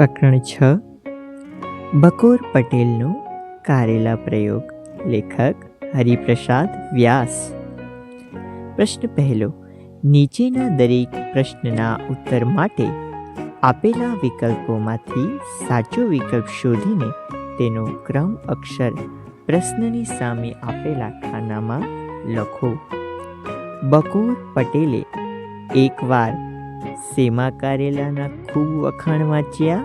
પ્રકરણ છ. બકોર પટેલનો કારેલા પ્રયોગ. લેખક હરિપ્રસાદ વ્યાસ. પ્રશ્ન પહેલો. નીચેના દરેક પ્રશ્નના ઉત્તર માટે આપેલા વિકલ્પોમાંથી સાચો વિકલ્પ શોધીને તેનો ક્રમ અક્ષર પ્રશ્નની સામે આપેલા ખાનામાં લખો. બકોર પટેલે એકવાર સેમા કારેલાના ખૂબ વખાણ વાંચ્યા.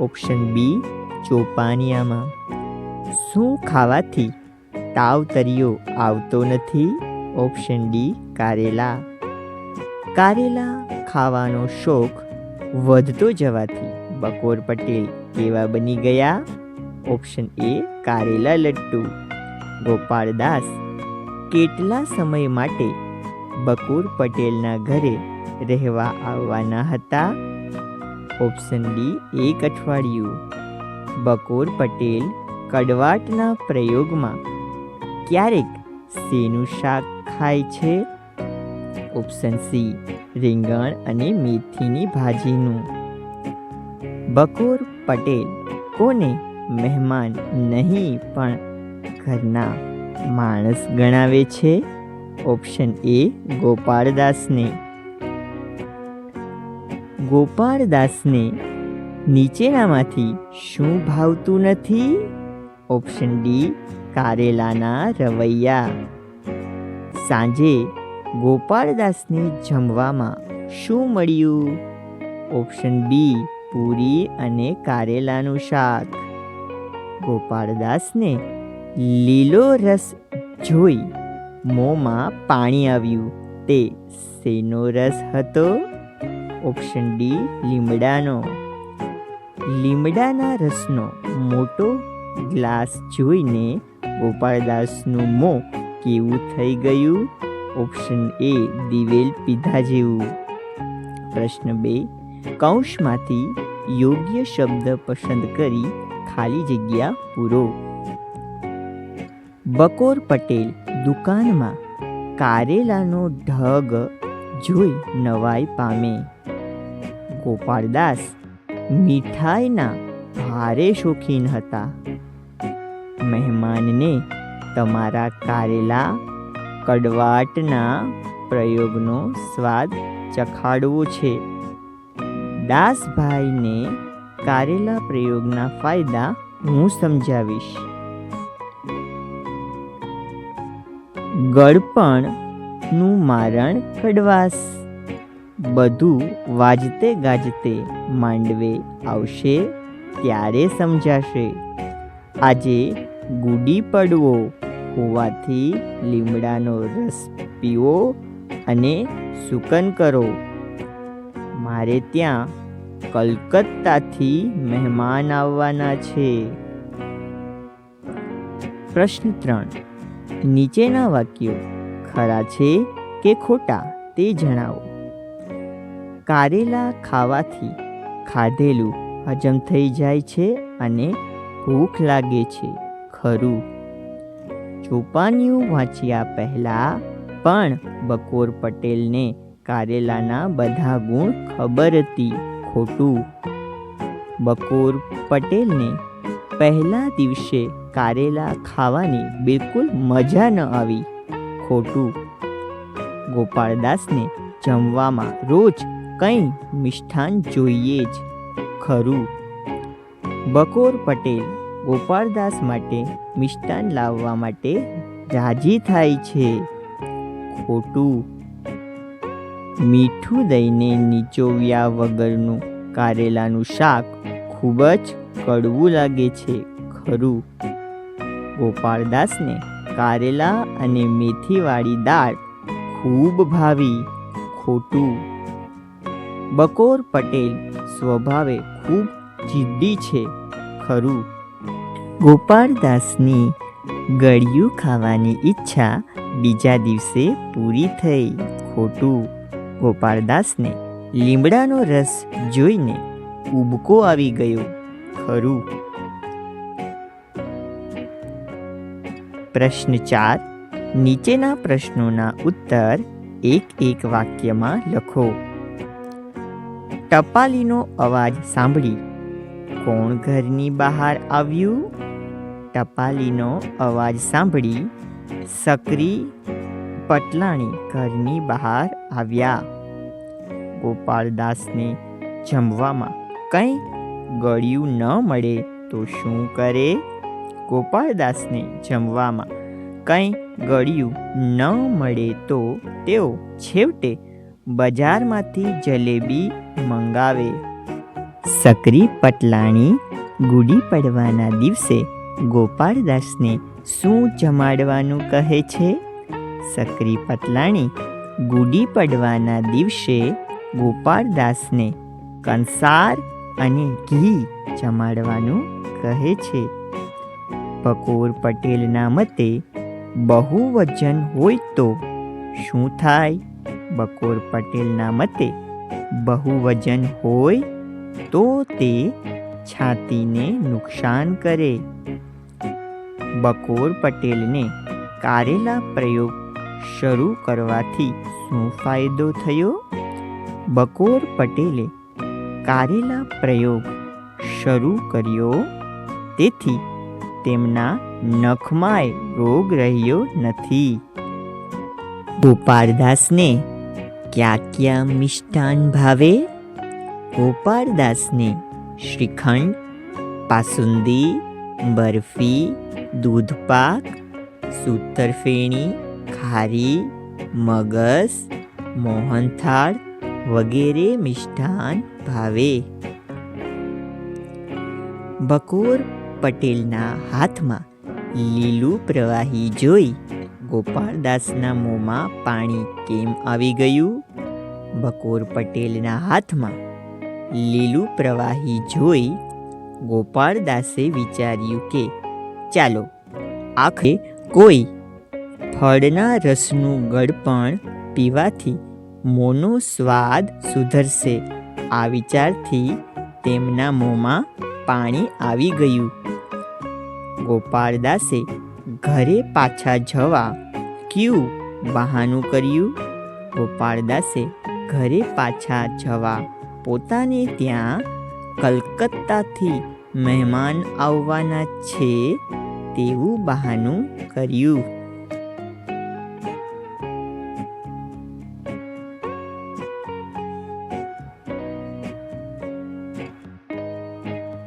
ઓપ્શન બી, ચોપાનિયામાં. શું ખાવાથી તાવ તરિયો આવતો નથી? ઓપ્શન ડી, કારેલા. કારેલા ખાવાનો શોખ વધતો જવાથી બકોર પટેલ કેવા બની ગયા? ઓપ્શન એ, કારેલા લટ્ટુ. ગોપાળદાસ કેટલા સમય માટે બકુર પટેલના ઘરે રહેવા આવવાના હતા. ઓપ્શન ડી એક અઠવાડિયું. બકોર પટેલ કડવાટના પ્રયોગમાં. ક્યારેક શેનું શાક ખાય છે? ઓપ્શન સી રીંગણ અને મેથીની ભાજીનું. બકોર પટેલ કોને મહેમાન નહીં, પણ ઘરના માણસ ગણાવે છે? Option A ગોપાળદાસને. ગોપાળદાસને નીચેનામાંથી શું ભાવતું નથી? ઓપ્શન ડી કારેલાના રવૈયા. સાંજે ગોપાળદાસને જમવામાં શું મળ્યું? ઓપ્શન બી પૂરી અને કારેલાનું શાક. ગોપાળદાસને લીલો રસ જોઈ મોંમાં પાણી આવ્યું. તે શેનો રસ હતો? ઓપ્શન ડી, લીમડાનો. લીમડાના રસનો મોટો ગ્લાસ જોઈને ગોપાળદાસનું મોં કેવું થઈ ગયું? ઓપ્શન એ, દિવેલ પીધા જેવું. પ્રશ્ન બે, કૌંસમાંથી યોગ્ય શબ્દ પસંદ કરી ખાલી જગ્યા પૂરો. બકોર પટેલ દુકાનમાં કારેલાનો ઢગ જોઈ નવાઈ પામે. ગોપાળદાસ મીઠાઈના ભારે શોખીન હતા. મહેમાનને તમારા કારેલા કડવાટના પ્રયોગનો સ્વાદ ચખાડવો છે. દાસભાઈને કારેલા પ્રયોગના ફાયદા હું સમજાવીશ. ગળપણનું મારણ કડવાસ બધું વાજતે ગાજતે માંડવે આવશે ત્યારે સમજાશે. આજે ગુડી પડવો હોવાથી લીમડાનો રસ પીવો અને સુકન કરો. મારે ત્યાં કલકત્તાથી મહેમાન આવવાના છે. પ્રશ્ન ત્રણ. નીચેના વાક્યો ખરા છે કે ખોટા તે જણાવો. કારેલા ખાવાથી ખાધેલું હજમ થઈ જાય છે અને ભૂખ લાગે છે. ખરું. ચોપાનિયું વાંચ્યા પહેલાં પણ બકોર પટેલને કારેલાના બધા ગુણ ખબર હતી. ખોટું. બકોર પટેલને પહેલા દિવસે કારેલા ખાવાની બિલકુલ મજા ન આવી. ખોટું. ગોપાળદાસને જમવામાં રોજ કંઈ મિષ્ઠાન જોઈએ જ. ખરું. બકોર પટેલ ગોપાળદાસ માટે મિષ્ટાન લાવવા માટે રાજી થાય છે. ખોટું. મીઠું દઈને નીચોવ્યા વગરનું કારેલાનું શાક ખૂબ જ કડવું લાગે છે. ખરું. ગોપાળદાસને કારેલા અને મેથીવાળી દાળ ખૂબ ભાવી. ખોટું. બકોર પટેલ સ્વભાવે ખૂબ જિદ્દી છે, ખરું. ગોપાળદાસની ગળ્યું ખાવાની ઈચ્છા બીજા દિવસે પૂરી થઈ, ખોટું. ગોપાળદાસને લીમડાનો રસ જોઈને ઉબકો આવી ગયો, ખરું. પ્રશ્ન ચાર, નીચેના પ્રશ્નોના ઉત્તર એક એક વાક્યમાં લખો. ટપાલીનો અવાજ સાંભળી. કોણ ઘરની બહાર આવ્યું? ટપાલીનો અવાજ સાંભળી. સકરી પટલાણી ઘરની બહાર આવ્યા. ગોપાળદાસને જમવામાં કંઈ ગળ્યું ન મળે તો શું કરે? ગોપાળદાસને જમવામાં કંઈ ગળ્યું ન મળે તો તેઓ છેવટે બજારમાંથી જલેબી મંગાવે. સકરી પટલાણી ગુડી પડવાના દિવસે ગોપાળદાસને શું જમાડવાનું કહે છે? સકરી પટલાણી ગુડી પડવાના દિવસે ગોપાળદાસને કંસાર અને ઘી જમાડવાનું કહે છે. બકોર પટેલના મતે બહુ વજન હોય તો શું થાય? બકોર પટેલના મતે બહુ વજન હોય તો તે છાતીને નુકસાન કરે. બકોર પટેલને કારેલા પ્રયોગ શરૂ કરવાથી શું ફાયદો થયો? બકોર પટેલે કારેલા પ્રયોગ શરૂ કર્યો, તેથી તેમના નખમાંય રોગ રહ્યો નથી. ગોપાળદાસને ક્યાં ક્યાં મિષ્ટાન ભાવે? ગોપાળદાસને શ્રીખંડ, પાસુંદી, બરફી દૂધપાક સૂતરફેણી, ખારી, મગસ, મોહનથાળ વગેરે મિષ્ટાન ભાવે. બકોર પટેલના હાથમાં લીલું પ્રવાહી જોઈ ગોપાળદાસના મોંમાં પાણી કેમ આવી ગયું? બકોર પટેલના હાથમાં લીલું પ્રવાહી જોઈ ગોપાળદાસે વિચાર્યું કે, ચાલો, આખરે કોઈ ફળના રસનું ગળપણ પીવાથી મોંનો સ્વાદ સુધરશે. આ વિચારથી તેમના મોંમાં પાણી આવી ગયું. ગોપાળદાસે ઘરે પાછા જવા ક્યું બહાનું કર્યું? ગોપાળદાસે ઘરે પાછા જવા પોતાને ત્યાં કલકત્તાથી મહેમાન આવવાના છે તેવું બહાનું કર્યું.